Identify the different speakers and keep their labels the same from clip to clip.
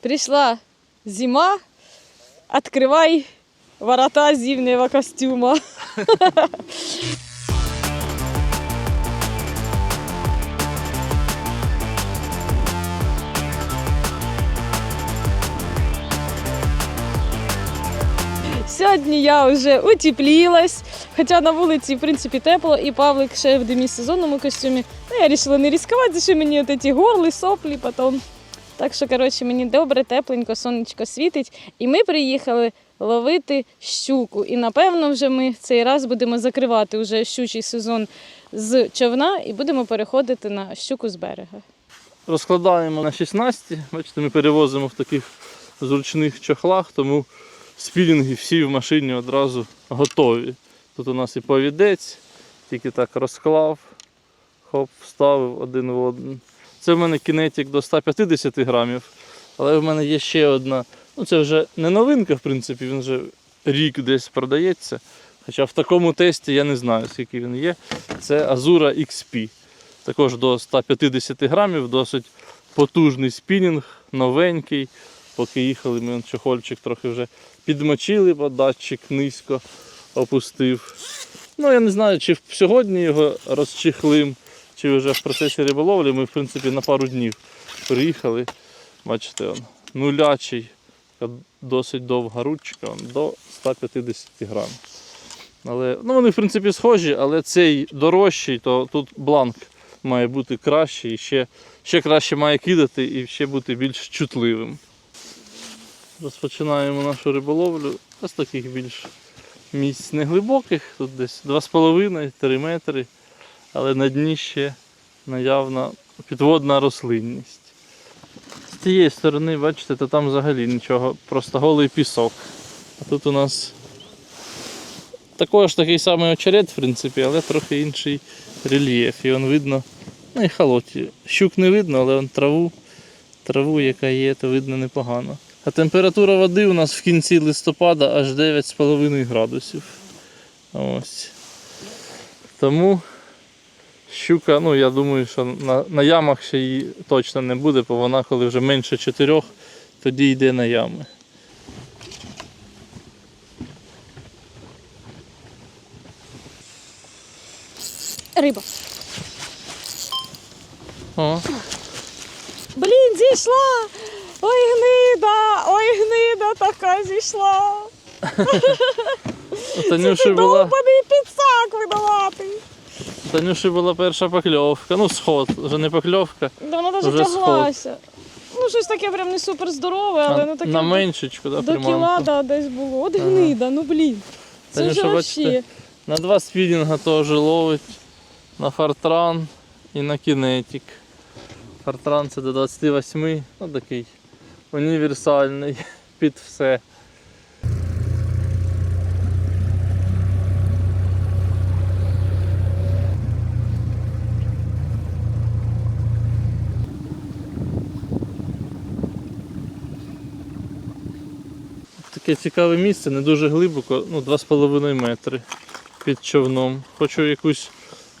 Speaker 1: Пришла зима, открывай ворота зимнего костюма. Сьогодні я вже утеплілась, хоча на вулиці, в принципі, тепло, і Павлик ще в демісезонному костюмі. Ну, я вирішила не ризикувати, що мені от ці горли, соплі потім. Так що, коротше, мені добре, тепленько, сонечко світить. І ми приїхали ловити щуку. І напевно вже ми цей раз будемо закривати вже щучий сезон з човна і будемо переходити на щуку з берега.
Speaker 2: Розкладаємо на 16. Бачите, ми перевозимо в таких зручних чохлах, тому спілінги всі в машині одразу готові. Тут у нас і повідець, тільки так розклав, хоп, вставив один в один. Це в мене кінетик до 150 грамів, але в мене є ще одна. Ну це вже не новинка, в принципі, він вже рік десь продається. Хоча в такому тесті я не знаю, скільки він є. Це Azura XP. Також до 150 грамів, досить потужний спінінг, новенький. Поки їхали, ми чохольчик трохи вже підмочили, бо датчик низько опустив. Ну, я не знаю, чи сьогодні його розчехлим, чи вже в процесі риболовлі. Ми, в принципі, на пару днів приїхали. Бачите, он, нулячий, досить довга ручка, он, до 150 грамів. Але, ну, вони, в принципі, схожі, але цей дорожчий, то тут бланк має бути кращий, ще, ще краще має кидати і ще бути більш чутливим. Розпочинаємо нашу риболовлю з таких більш місць неглибоких, тут десь 2,5-3 метри, але на дні ще наявна підводна рослинність. З цієї сторони, бачите, то там взагалі нічого, просто голий пісок. А тут у нас також такий самий очерет, в принципі, але трохи інший рельєф. І он видно, ну і холоті. Щук не видно, але он траву, траву, яка є, то видно непогано. А температура води у нас в кінці листопада аж 9,5 градусів. Ось. Тому щука, ну я думаю, що на, на ямах ще її точно не буде, бо вона коли вже менше 4, тоді йде на ями.
Speaker 1: Риба.
Speaker 2: О,
Speaker 1: Блін, зійшла! Ой, гнида! Ой, гнида така зійшла!
Speaker 2: була,
Speaker 1: Довбаний підсак видавати!
Speaker 2: Танюші була перша покльовка. Ну, сход, вже не покльовка.
Speaker 1: Да вона навіть
Speaker 2: Вже
Speaker 1: тяглася. Ну, щось таке прям не супер здорове, але ну таке
Speaker 2: на меншечку, да,
Speaker 1: до
Speaker 2: приманку.
Speaker 1: кіла да, десь було. От гнида, ну блін. Це
Speaker 2: Танюша,
Speaker 1: вже
Speaker 2: бачите. На два спінінга теж ловить. На фартран і на кінетик. Фартран це до 28, ну такий універсальний під все. Таке цікаве місце, не дуже глибоко, ну 2,5 метри під човном. Хочу якусь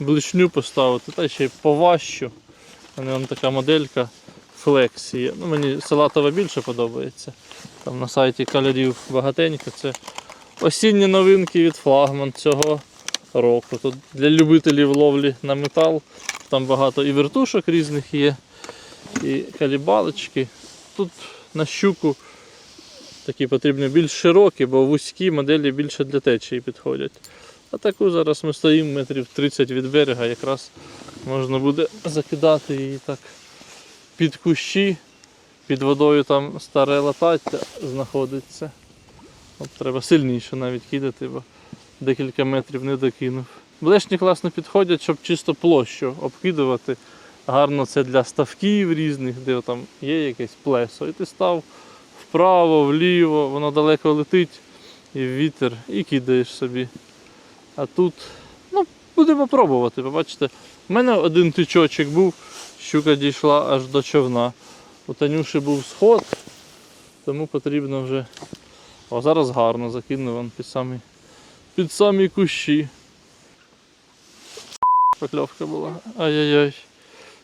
Speaker 2: блишню поставити, та ще й поважчу. У мене така моделька є. Ну, мені салатова більше подобається. Там на сайті кольорів багатенько. Це осінні новинки від флагман цього року. Тут для любителів ловлі на метал. Там багато і вертушок різних є, і калібалочки. Тут на щуку такі потрібні більш широкі, бо вузькі моделі більше для течії підходять. А таку зараз ми стоїмо метрів 30 від берега, якраз можна буде закидати її так під кущі, під водою там старе латаття знаходиться. От треба сильніше навіть кидати, бо декілька метрів не докинув. Блешні класно підходять, щоб чисто площу обкидувати. Гарно це для ставків різних, де там є якесь плесо. І ти став вправо, вліво, воно далеко летить і в вітер, і кидаєш собі. А тут, ну, будемо пробувати. Побачите, в мене один тичочок був, щука дійшла аж до човна. У Танюші був сход, тому потрібно вже. О, зараз гарно закинув вон під самі, під самі кущі. Покльовка була. Ай-яй-яй.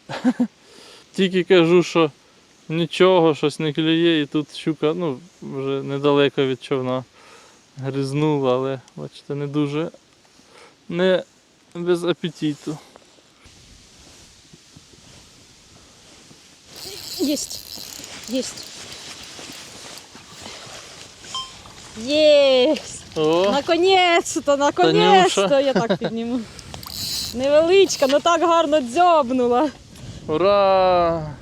Speaker 2: Тільки кажу, що Нічого, щось не клює, і тут щука, ну, вже недалеко від човна гризнула, але бачите, не дуже не без апетиту.
Speaker 1: Есть. Есть.
Speaker 2: О,
Speaker 1: Наконець-то, наконець-то я так підніму. Невеличка, ну так гарно дзьобнула.
Speaker 2: ура!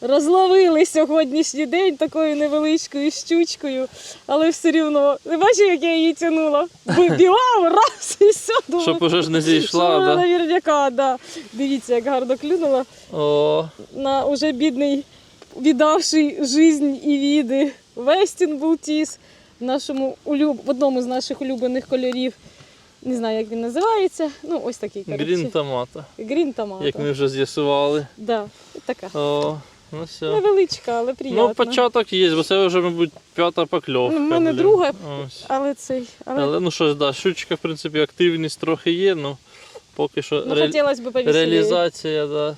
Speaker 1: Розловили сьогоднішній день такою невеличкою щучкою, але все рівно. Не бачив, як я її тягнула? Вибігав раз і все. Думаю,
Speaker 2: Щоб уже ж не зійшла,
Speaker 1: що
Speaker 2: да?
Speaker 1: Наверняка, да. Дивіться, як гарно клюнула
Speaker 2: О,
Speaker 1: на уже бідний, віддавший жизнь і віди Вестін Бултіс в нашому улюб... в одному з наших улюблених кольорів. Не знаю, як він називається. Ну, ось такий коротше.
Speaker 2: грін томата,
Speaker 1: Грін томата.
Speaker 2: як ми вже з'ясували.
Speaker 1: Да, така.
Speaker 2: О, ну все.
Speaker 1: Невеличка, але приємна.
Speaker 2: Ну, початок є, бо це вже, мабуть, п'ята покльовка.
Speaker 1: Ну, в мене
Speaker 2: блін.
Speaker 1: друга.
Speaker 2: Ось.
Speaker 1: Але цей. Але,
Speaker 2: Але ну що ж, да, щучка, в принципі, активність трохи є, ну поки що
Speaker 1: ну,
Speaker 2: ре...
Speaker 1: хотілося б повеселее.
Speaker 2: реалізація да,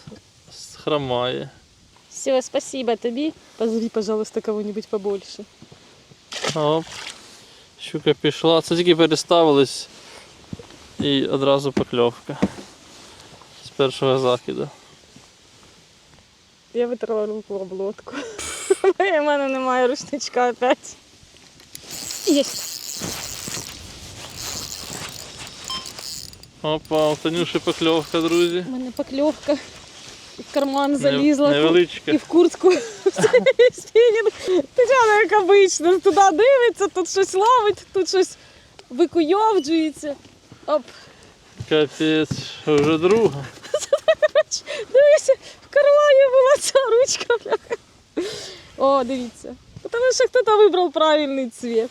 Speaker 2: хромає.
Speaker 1: Все, спасибо тобі. Позови, пожалуйста, кого-нибудь побольше.
Speaker 2: Оп. Щука пішла. Це тільки переставились і одразу покльовка. З першого закиду.
Speaker 1: Я витерла руку об лодку. У мене немає рушничка опять. Єсть.
Speaker 2: Опа, у Танюші покльовка, друзі.
Speaker 1: У мене покльовка. І в карман залізла.
Speaker 2: Невеличка.
Speaker 1: І в куртку. Тетяна, як обично, туди дивиться, тут щось ловить, тут щось викуйовджується. Оп.
Speaker 2: Капець, вже друга.
Speaker 1: Дивися, в кармані була ця ручка. бляха. О, дивіться. Тому що хтось вибрав правильний цвіт.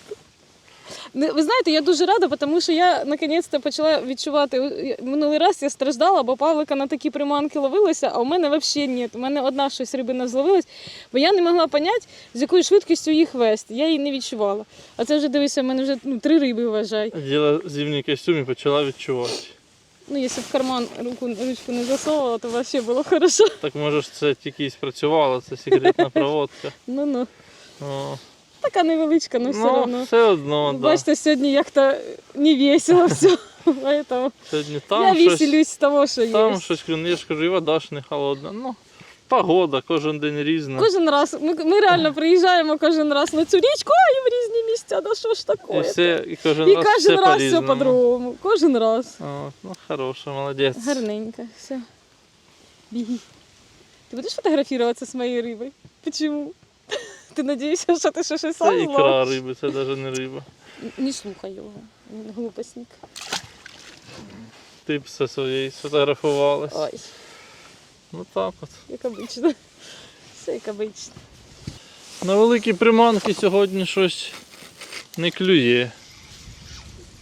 Speaker 1: Ви знаєте, я дуже рада, тому що я наконець-то почала відчувати. е, Минулий раз я страждала, бо Павлика на такі приманки ловилася, а у мене взагалі ні. У мене одна щось рибина зловилась, бо я не могла поняти, з якою швидкістю їх вести. Я її не відчувала. А це вже дивися, в мене вже ну, три риби вважай.
Speaker 2: Діла зимній костюм і почала відчувати.
Speaker 1: Ну, якщо в карман руку ручку не засовувала, то взагалі було хорошо.
Speaker 2: Так може ж це тільки і спрацювало, це секретна проводка.
Speaker 1: Ну ну.
Speaker 2: О,
Speaker 1: Така невеличка, але все
Speaker 2: ну,
Speaker 1: одно.
Speaker 2: все одно, да.
Speaker 1: Бачите, сьогодні як-то не весело все. Поэтому
Speaker 2: Сьогодні
Speaker 1: я
Speaker 2: там щось,
Speaker 1: веселюсь з того, що є.
Speaker 2: там щось, ну, я ж кажу, і вода ж не холодна. Ну, погода кожен день різна.
Speaker 1: Кожен раз, ми, ми реально приїжджаємо кожен раз на цю річку, а і в місця, да що ж
Speaker 2: І, все, і кожен
Speaker 1: І
Speaker 2: раз
Speaker 1: кожен
Speaker 2: все
Speaker 1: раз все по-другому. Кожен раз.
Speaker 2: От, ну, хороша, молодець.
Speaker 1: Гарненько, все. Біги. Ти будеш фотографуватися з моєю рибою? Почему? Ти надієшся, що ти ще щось сам
Speaker 2: Це ікра риби, це навіть не риба.
Speaker 1: Не слухай його, він глупосник.
Speaker 2: Ти б все своєї сфотографувалась.
Speaker 1: Ой,
Speaker 2: Ну так от.
Speaker 1: як обично. Все як обично.
Speaker 2: На великі приманки сьогодні щось не клює.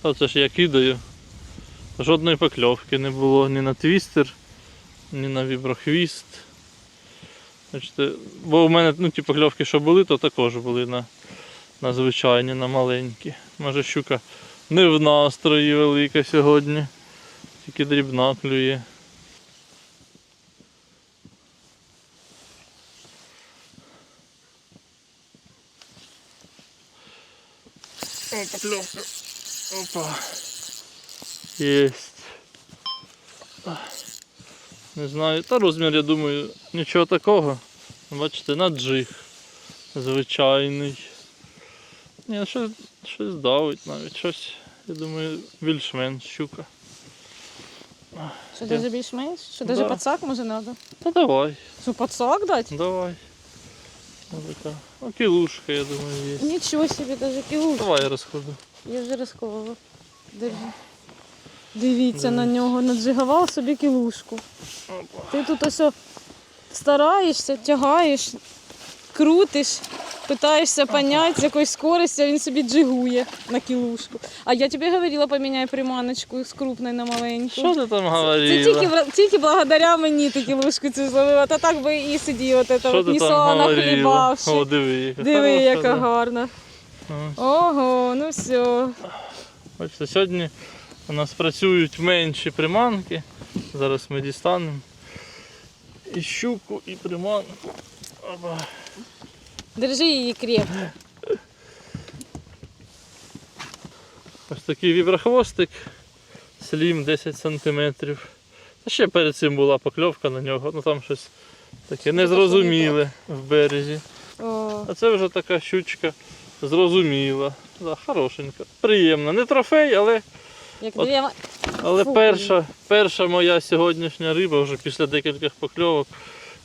Speaker 2: Оце ж я кидаю. Жодної покльовки не було ні на твістер, ні на віброхвіст. Бачите, бо у мене ну, ті покльовки, що були, то також були на, на звичайні, на маленькі. Може щука не в настрої велика сьогодні, тільки дрібна клює. Поклевка. Опа. Есть. Не знаю. Та розмір, я думаю, нічого такого. Бачите, на джиг. Звичайний. Ні, щось, щось давить навіть. Щось, я думаю, більш-менш щука.
Speaker 1: Що даже більш-менш? Що
Speaker 2: Да.
Speaker 1: даже пацак може треба?
Speaker 2: Та давай,
Speaker 1: Що пацак дати?
Speaker 2: давай. Така. Ну, кілушка, я думаю, є.
Speaker 1: Нічого собі, даже кілуш.
Speaker 2: Давай я розкладу.
Speaker 1: Я вже розковала. Держи. Дивіться на нього, наджигавав собі кілушку.
Speaker 2: Опа.
Speaker 1: Ти тут ось о стараєшся, тягаєш, крутиш, питаєшся поняти, з якоюсь скоростю, а він собі джигує на кілушку. А я тобі говорила, поміняй приманочку з крупної на маленьку.
Speaker 2: Що ти там
Speaker 1: Це
Speaker 2: говорила?
Speaker 1: тільки, в- тільки благодаря мені ти кілушку цю зловила, та так би і сидів, от це
Speaker 2: Що
Speaker 1: от
Speaker 2: ти
Speaker 1: ні
Speaker 2: там
Speaker 1: сала
Speaker 2: говорила? О, диви,
Speaker 1: Диви,
Speaker 2: хороша,
Speaker 1: яка
Speaker 2: да.
Speaker 1: гарна.
Speaker 2: Ось.
Speaker 1: Ого, ну все.
Speaker 2: Бачите, сьогодні у нас працюють менші приманки. Зараз ми дістанемо і щуку, і приманку. Опа.
Speaker 1: Держи її крепко.
Speaker 2: Ось такий віброхвостик, слім 10 см. Та ще перед цим була покльовка на нього, ну там щось таке незрозуміле в березі.
Speaker 1: О,
Speaker 2: А це вже така щучка зрозуміла. Да, хорошенька. Приємна. Не трофей, але,
Speaker 1: як
Speaker 2: От-
Speaker 1: дві...
Speaker 2: але
Speaker 1: Фу.
Speaker 2: перша, перша моя сьогоднішня риба вже після декількох покльовок,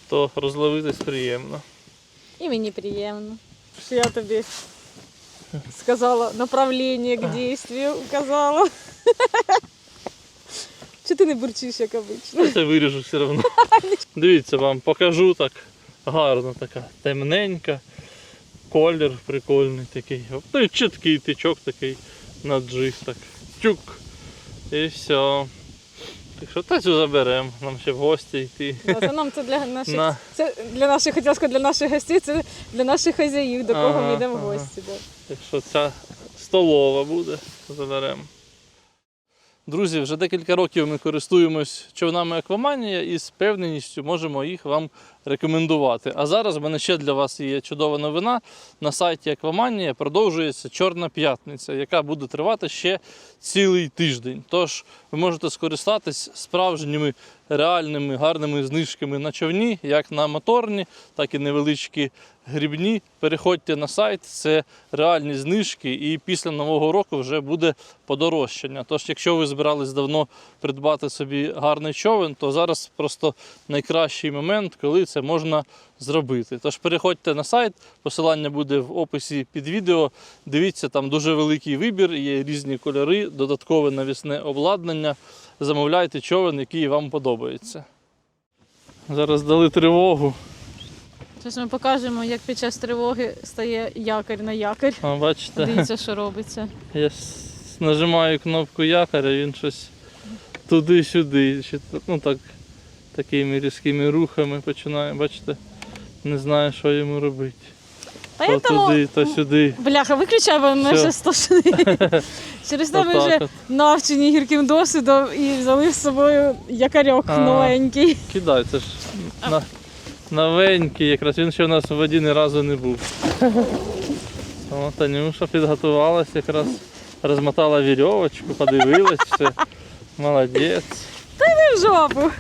Speaker 2: то розловитись приємно.
Speaker 1: І мені приємно, що я тобі сказала направлення к дійству, указала. Чи ти не бурчиш, як обично?
Speaker 2: Це виріжу все одно. Дивіться, вам покажу так. Гарно така, темненька. Колір прикольний такий. Ну і чіткий тичок такий на джиг так. Тюк. І все. Так що та цю заберемо, нам ще в гості йти.
Speaker 1: Да, Це нам це для наших
Speaker 2: На.
Speaker 1: це для наших, хотіла сказати, для наших гостей, це для наших хазяїв, до кого
Speaker 2: Ага,
Speaker 1: ми йдемо в гості. Да.
Speaker 2: Так що ця столова буде, заберемо. Друзі, вже декілька років ми користуємось човнами Акваманія і з певненістю можемо їх вам рекомендувати. А зараз в мене ще для вас є чудова новина. На сайті Акваманія продовжується Чорна п'ятниця, яка буде тривати ще цілий тиждень. Тож ви можете скористатись справжніми реальними гарними знижками на човні, як на моторні, так і невеличкі грібні. Переходьте на сайт, це реальні знижки, і після нового року вже буде подорожчання. Тож, якщо ви збирались давно придбати собі гарний човен, то зараз просто найкращий момент, коли це можна зробити. Тож переходьте на сайт, посилання буде в описі під відео. Дивіться, там дуже великий вибір, є різні кольори, додаткове навісне обладнання. Замовляйте човен, який вам подобається. Зараз дали тривогу.
Speaker 1: Зараз ми покажемо, як під час тривоги стає якорь на якорь.
Speaker 2: А, бачите?
Speaker 1: Дивіться, що робиться.
Speaker 2: Я нажимаю кнопку якоря, він щось туди-сюди. Ну так, такими різкими рухами починає, бачите, не знаю, що йому робити.
Speaker 1: Та там
Speaker 2: туди, то сюди.
Speaker 1: Бляха, виключай, бо ми вже стошені. Через те ми вже навчені гірким досвідом і взяли з собою якорьок
Speaker 2: А.
Speaker 1: новенький.
Speaker 2: Кидай, це ж на, новенький, якраз він ще у нас в воді ні разу не був. О, Танюша підготувалась, якраз розмотала вірьовочку, подивилась, все. Молодець.
Speaker 1: Ти в жопу.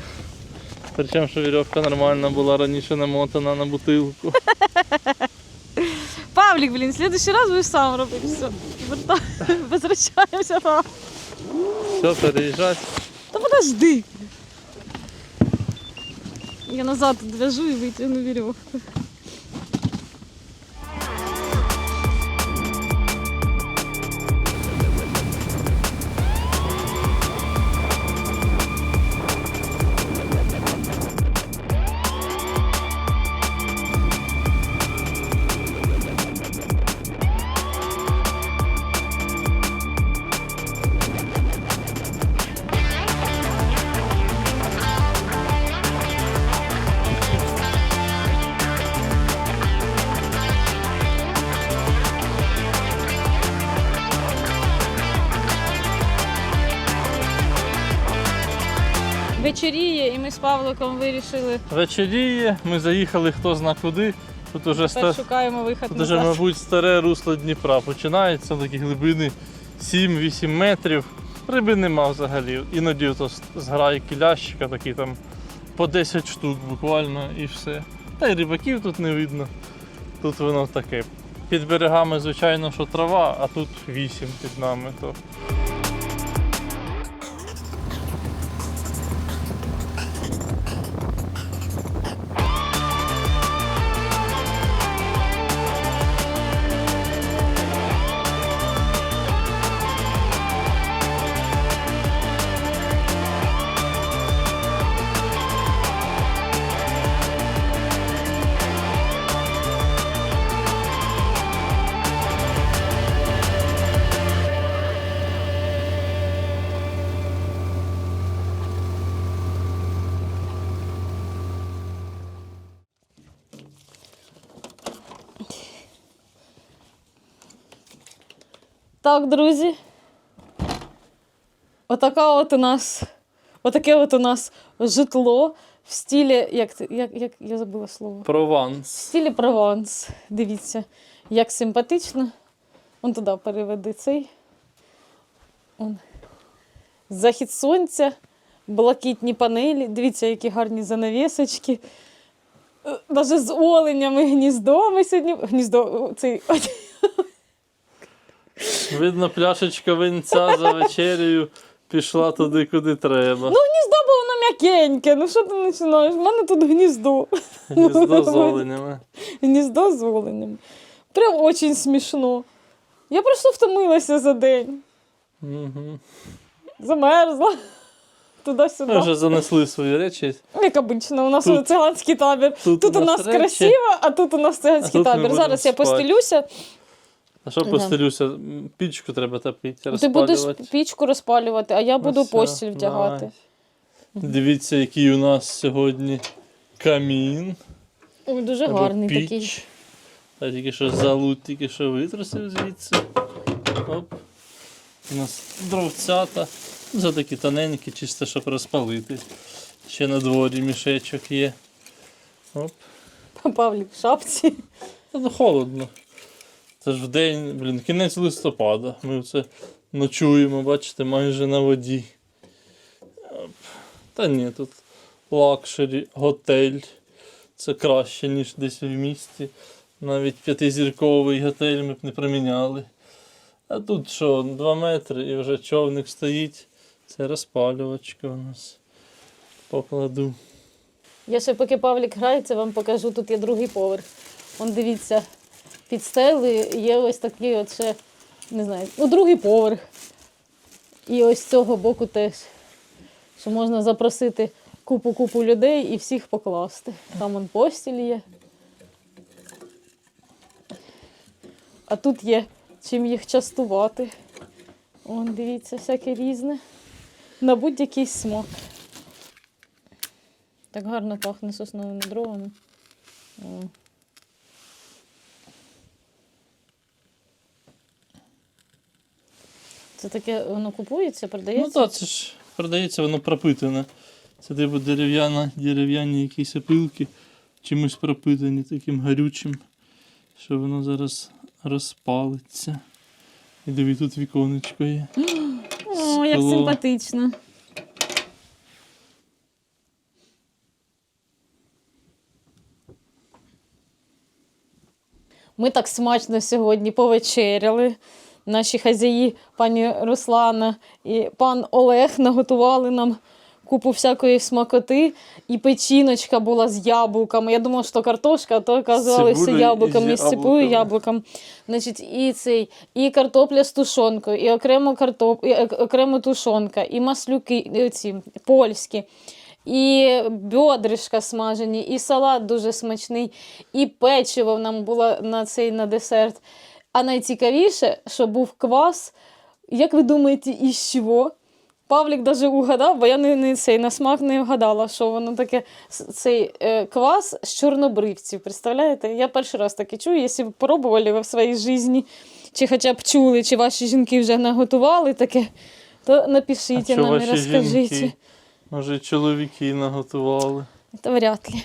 Speaker 2: Причому, що вірьовка нормальна була раніше намотана на бутилку.
Speaker 1: Павлік, блін, в следующий раз будеш сам робити. Все. Возвращаємося, Павлік.
Speaker 2: Все, переїжджать.
Speaker 1: Та подожди. Я назад відвяжу і витягну вірьовку. Павликом вирішили
Speaker 2: Вечеріє, ми заїхали хто зна куди. Тут уже, ста...
Speaker 1: тепер шукаємо вихід
Speaker 2: Тут уже, мабуть, старе русло Дніпра починається, такі глибини 7-8 метрів. Риби нема взагалі. Іноді то зграє кілящика, такі там по 10 штук буквально і все. Та й рибаків тут не видно. Тут воно таке. Під берегами, звичайно, що трава, а тут 8 під нами. То...
Speaker 1: Так, друзі. Отака от у нас, отаке от у нас житло. в стилі, як, як, як я забула слово.
Speaker 2: Прованс.
Speaker 1: В стилі Прованс. Дивіться, як симпатично. Он туди переведи цей. Он. Захід сонця, блакитні панелі. Дивіться, які гарні занавісочки. Е, Даже з оленями гніздо ми сьогодні. Гніздо цей.
Speaker 2: Видно, пляшечка винця за вечерею пішла туди, куди треба.
Speaker 1: Ну, гніздо, бо воно м'якеньке. Ну що ти починаєш? У мене тут гніздо.
Speaker 2: Гніздо з оленями.
Speaker 1: Гніздо з оленями. Прям очень смішно. Я просто втомилася за день.
Speaker 2: Угу.
Speaker 1: Замерзла. Туди-сюди.
Speaker 2: Ми вже занесли свої речі.
Speaker 1: Як обично, у нас
Speaker 2: Тут-
Speaker 1: циганський табір.
Speaker 2: тут
Speaker 1: Тут,
Speaker 2: у
Speaker 1: у
Speaker 2: нас
Speaker 1: нас
Speaker 2: речі,
Speaker 1: красиво, а тут у нас
Speaker 2: а
Speaker 1: циганський
Speaker 2: тут ми
Speaker 1: табір.
Speaker 2: будемо
Speaker 1: Зараз я
Speaker 2: спати.
Speaker 1: постелюся.
Speaker 2: А що постелюся? Пічку треба топити,
Speaker 1: Ти будеш
Speaker 2: розпалювати.
Speaker 1: пічку розпалювати, а я буду
Speaker 2: Ось,
Speaker 1: постіль вдягати.
Speaker 2: найс. Дивіться, який у нас сьогодні камін.
Speaker 1: Ой, дуже
Speaker 2: або
Speaker 1: гарний
Speaker 2: піч.
Speaker 1: такий.
Speaker 2: А тільки що залут, тільки що витрусив звідси. Оп. У нас дровцята. Це такі тоненькі, чисто, щоб розпалити. Ще на дворі мішечок є. Оп.
Speaker 1: Павлік в шапці.
Speaker 2: Та ну холодно. Це ж в день, блін, кінець листопада. Ми це ночуємо, бачите, майже на воді. Та ні, тут лакшері, готель. Це краще, ніж десь в місті. Навіть п'ятизірковий готель ми б не проміняли. А тут що, 2 метри і вже човник стоїть. Це розпалювачка у нас. Покладу.
Speaker 1: Я ще поки Павлік грається, вам покажу, тут є другий поверх. Он дивіться, під стелею є ось такий от ще, не знаю, ну другий поверх. І ось з цього боку теж. Що можна запросити купу-купу людей і всіх покласти. Там он постіль є. А тут є чим їх частувати. Вон, дивіться, всяке різне. На будь-який смак. Так гарно пахне сосновими дровами. Це таке воно купується, продається?
Speaker 2: Ну так, це ж продається, воно пропитане. Це типу дерев'яна, дерев'яні якісь опилки, чимось пропитані таким гарючим, що воно зараз розпалиться. І диви, тут віконечко є.
Speaker 1: О, як
Speaker 2: скло.
Speaker 1: симпатично. Ми так смачно сьогодні повечеряли. Наші хазяї, пані Руслана і пан Олег наготували нам купу всякої смакоти. І печіночка була з яблуками. Я думала, що картошка, а то оказалося
Speaker 2: цибулею і з
Speaker 1: яблуками, з цибулею яблуком. Значить, і цей, і картопля з тушонкою, і окремо картоп, і е, окремо тушонка, і маслюки е, ці польські. І бьодришка смажені, і салат дуже смачний, і печиво нам було на цей на десерт. А найцікавіше, що був квас. Як ви думаєте, із чого? Павлік даже угадав, бо я не, не цей на смак не вгадала, що воно таке цей е, квас з чорнобривців. Представляєте? Я перший раз таке чую. Якщо б пробували ви в своїй житті, чи хоча б чули, чи ваші жінки вже наготували таке, то напишіть
Speaker 2: що
Speaker 1: нам і розкажіть.
Speaker 2: жінки? Може, чоловіки наготували.
Speaker 1: Та вряд ли.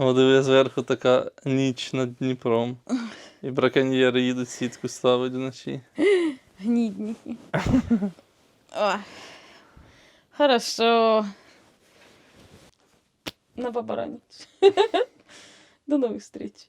Speaker 2: О, диви, зверху така ніч над Дніпром. І браконьєри їдуть сітку ставити вночі.
Speaker 1: Гнідники. Ой. Хорошо. На побараніч. До нових встреч.